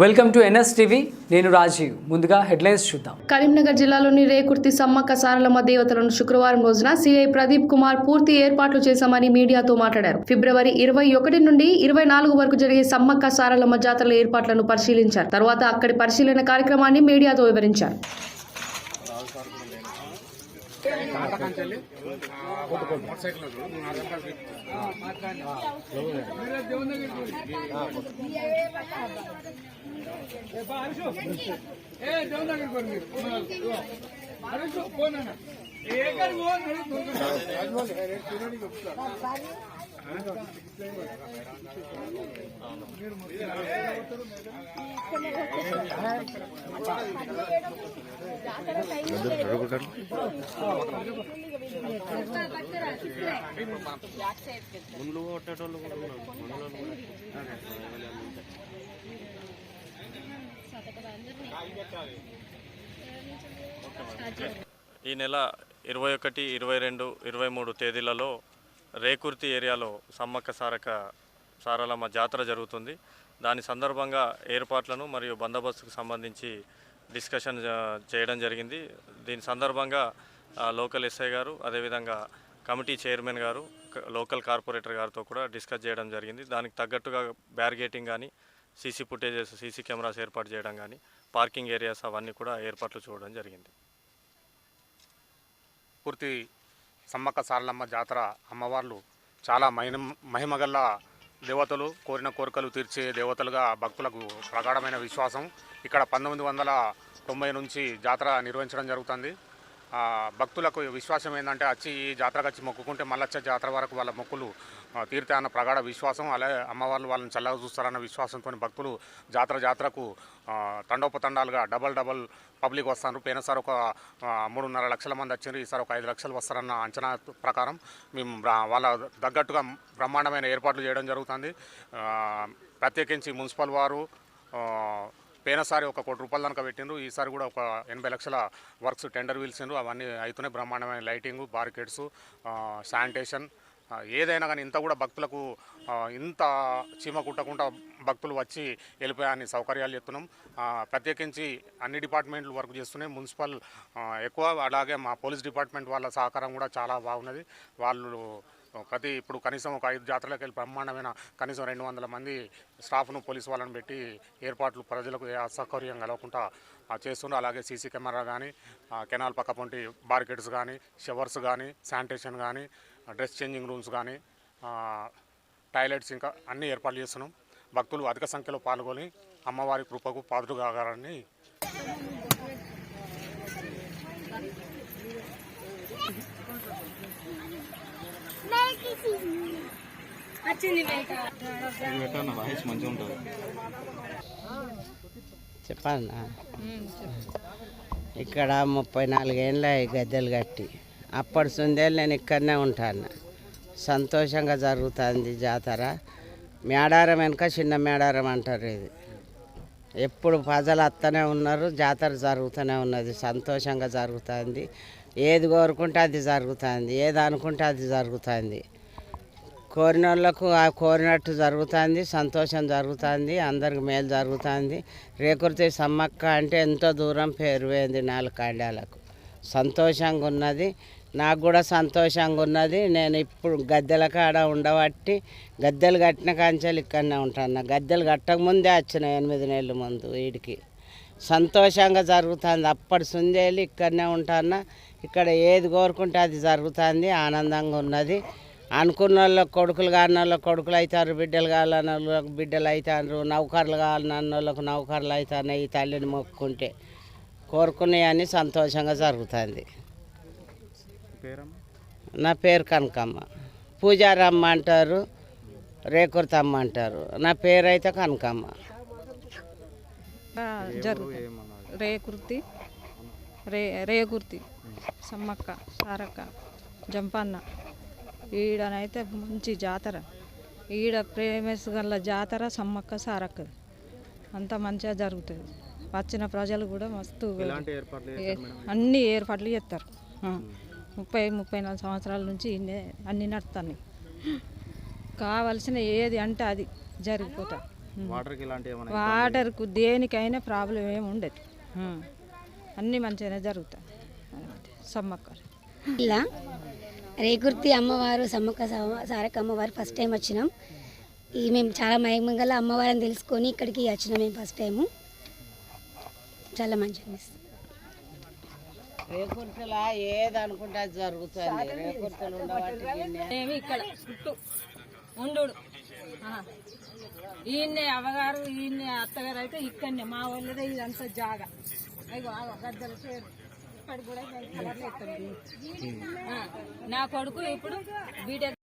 Welcome to NS TV నేను రాజీవ్. ముందుగా headlines చూద్దాం. కరీంనగర్ జిల్లాలోని రేకుర్తి సమ్మక్క సారలమ్మ దేవతలను శుక్రవారం రోజున సీఐ ప్రదీప్ కుమార్ పూర్తి ఏర్పాట్లు చేశామని మీడియాతో మాట్లాడారు. ఫిబ్రవరి ఇరవై ఒకటి నుండి ఇరవై నాలుగు వరకు జరిగే సమ్మక్క సారలమ్మ జాతరల ఏర్పాట్లను పరిశీలించారు. తర్వాత అక్కడి పరిశీలన కార్యక్రమాన్ని మీడియాతో వివరించారు. టాటా కంచెల్లి మోటార్ సైకిల్ ఏ దేవనగర్ కొన్ని అరుషు పోనా ఏ గారు పోను చెప్తాను ఈ నెల ఇరవై ఒకటి ఇరవై రెండు ఇరవై మూడు తేదీలలో రేకుర్తి ఏరియాలో సమ్మక్క సారక సారలమ్మ జాతర జరుగుతుంది. దాని సందర్భంగా ఏర్పాట్లను మరియు బందోబస్తుకు సంబంధించి డిస్కషన్ చేయడం జరిగింది. దీని సందర్భంగా లోకల్ ఎస్ఐ గారు అదేవిధంగా committee chairman garu local corporator గారితో కూడా డిస్కస్ చేయడం జరిగింది. దానికి తగ్గట్టుగా బ్యారిగేటింగ్ కానీ సీసీ ఫుటేజెస్ సీసీ కెమెరాస్ ఏర్పాటు చేయడం కానీ పార్కింగ్ ఏరియాస్ అవన్నీ కూడా ఏర్పాట్లు చూడడం జరిగింది. పూర్తి సమ్మక్క సారలమ్మ జాతర అమ్మవార్లు చాలా మహిమ మహిమగల్ల దేవతలు కోరిన కోరికలు తీర్చే దేవతలుగా భక్తులకు ప్రగాఢమైన విశ్వాసం. ఇక్కడ పంతొమ్మిది వందల తొంభై నుంచి జాతర నిర్వహించడం జరుగుతుంది. భక్తులకు విశ్వాసం ఏంటంటే వచ్చి ఈ జాతరకు వచ్చి మొక్కుకుంటే మళ్ళీ వచ్చే జాతర వరకు వాళ్ళ మొక్కులు ఆ, అన్న ప్రగాఢ విశ్వాసం అలాగే అమ్మవార్లు వాళ్ళని చల్లగా చూస్తారన్న విశ్వాసంతో భక్తులు జాతర జాతరకు తండోపతండాలుగా డబల్ డబల్ పబ్లిక్ వస్తారు పోయినసారి ఒక మూడున్నర లక్షల మంది వచ్చారు ఈసారి ఒక ఐదు లక్షలు వస్తారన్న అంచనా ప్రకారం మేము వాళ్ళ తగ్గట్టుగా బ్రహ్మాండమైన ఏర్పాట్లు చేయడం జరుగుతుంది. ప్రత్యేకించి మున్సిపల్ వారు పోయినసారి ఒక కోటి రూపాయల దాకా పెట్టిండ్రు ఈసారి కూడా ఒక ఎనభై లక్షల వర్క్స్ టెండర్ పిలిచిండ్రు అవన్నీ అవుతున్నాయి బ్రహ్మాండమైన లైటింగ్ బార్కెట్స్ శానిటేషన్ ఏదైనా కానీ ఇంత కూడా భక్తులకు ఇంత చీమ కుట్టకుండా భక్తులు వచ్చి వెళ్ళిపోయాన్ని సౌకర్యాలు చెప్తున్నాం ప్రత్యేకించి అన్ని డిపార్ట్మెంట్లు వర్క్ చేస్తున్నాయి. మున్సిపల్ ఎక్కువ అలాగే మా పోలీస్ డిపార్ట్మెంట్ వాళ్ళ సహకారం కూడా చాలా బాగున్నది. వాళ్ళు ప్రతి ఇప్పుడు కనీసం ఒక ఐదు జాతరలకు వెళ్ళి బ్రహ్మాండమైన కనీసం రెండు వందల మంది స్టాఫ్ను పోలీసు వాళ్ళని పెట్టి ఏర్పాట్లు ప్రజలకు అసౌకర్యం కలగకుండా ఆ, చేస్తున్నారు అలాగే సీసీ కెమెరా కానీ కెనాల్ పక్క పొంటి బార్కెట్స్ కానీ షవర్స్ కానీ శానిటేషన్ కానీ డ్రెస్ చేంజింగ్ రూమ్స్ కానీ టాయిలెట్స్ ఇంకా అన్ని ఏర్పాట్లు చేస్తున్నాం. భక్తులు అధిక సంఖ్యలో పాల్గొని అమ్మవారి కృపకు పాదులు కాగాలని చెప్పన్నా? ఇక్కడ ముప్పై నాలుగేళ్ళ గద్దెలు కట్టి. అప్పటి సుందేళ్ళు నేను ఇక్కడనే ఉంటాను సంతోషంగా జరుగుతుంది జాతర. మేడారం వెనుక చిన్న మేడారం అంటారు ఇది. ఎప్పుడు ప్రజలు అత్తనే ఉన్నారు జాతర జరుగుతూనే ఉన్నది. సంతోషంగా జరుగుతుంది. ఏది కోరుకుంటే అది జరుగుతుంది. ఏది అనుకుంటే అది జరుగుతుంది. కోరిన వాళ్ళకు ఆ కోరినట్టు జరుగుతుంది సంతోషం జరుగుతుంది అందరికి మేలు జరుగుతుంది. రేకుర్తి సమ్మక్క అంటే ఎంతో దూరం పేరు పోయింది నాలుగు కాండాలకు. సంతోషంగా ఉన్నది. నాకు కూడా సంతోషంగా ఉన్నది. నేను ఇప్పుడు గద్దెల కాడ ఉండబట్టి గద్దెలు కట్టిన కాంచెలు ఇక్కడనే ఉంటాను. గద్దెలు కట్టకముందే వచ్చిన ఎనిమిది నెలల ముందు వీడికి సంతోషంగా జరుగుతుంది. అప్పటి సుందేలు ఇక్కడనే ఉంటాను. ఇక్కడ ఏది కోరుకుంటే అది జరుగుతుంది. ఆనందంగా ఉన్నది. అనుకున్న వాళ్ళకి కొడుకులు కాని వాళ్ళకి కొడుకులు అవుతారు బిడ్డలు కావాలని వాళ్ళకి బిడ్డలు అవుతారు నౌకర్లు కావాలన్న వాళ్ళకి నౌకర్లు అవుతాయి ఈ తల్లిని మొక్కుకుంటే కోరుకునేవన్నీ సంతోషంగా జరుగుతుంది. నా పేరు కనకమ్మ. పూజారమ్మ అంటారు రేకుర్తమ్మ అంటారు. నా పేరు అయితే కనకమ్మ జరుగుతుంది రేకుర్తి రే రేకుర్తి సమ్మక్క సారక్క జంపన్న. ఈడనైతే మంచి జాతర. ఈడ ప్రేమస్ గల జాతర సమ్మక్క సారక్క. అంత మంచిగా జరుగుతుంది. వచ్చిన ప్రజలు కూడా మస్తు అన్ని ఏర్పాట్లు చేస్తారు. ముప్పై ముప్పై నాలుగు సంవత్సరాల నుంచి ఇన్నే అన్ని నడుస్తున్నాయి. కావలసిన ఏది అంటే అది జరిగిపోతా. వాటర్కి దేనికైనా ప్రాబ్లం ఏమి ఉండదు. అన్నీ మంచిగానే జరుగుతాయి. సమ్మక్క. ఇలా రేకుర్తి అమ్మవారు సమ్మక్క సారక్క అమ్మవారు ఫస్ట్ టైం వచ్చినాం. ఈ మేము చాలా మహిమగల అమ్మవారిని తెలుసుకొని ఇక్కడికి వచ్చినాం మేము ఫస్ట్ టైము చాలా మంచిగా అనిపిస్తుంది. రేకుర్తిలా ఏది అనుకుంటే అది జరుగుతుంది. రేకుర్తులు మేము ఇక్కడ చుట్టూ ఉండు ఈయన్నే అవ్వగారు ఈయన్నే అత్తగారు అయితే ఇక్కడనే. మా వాళ్ళదే ఇదంతా జాగా. అయ్యో ఆగో గద్దెల చేరు నా కొడుకు ఇప్పుడు బీటెక్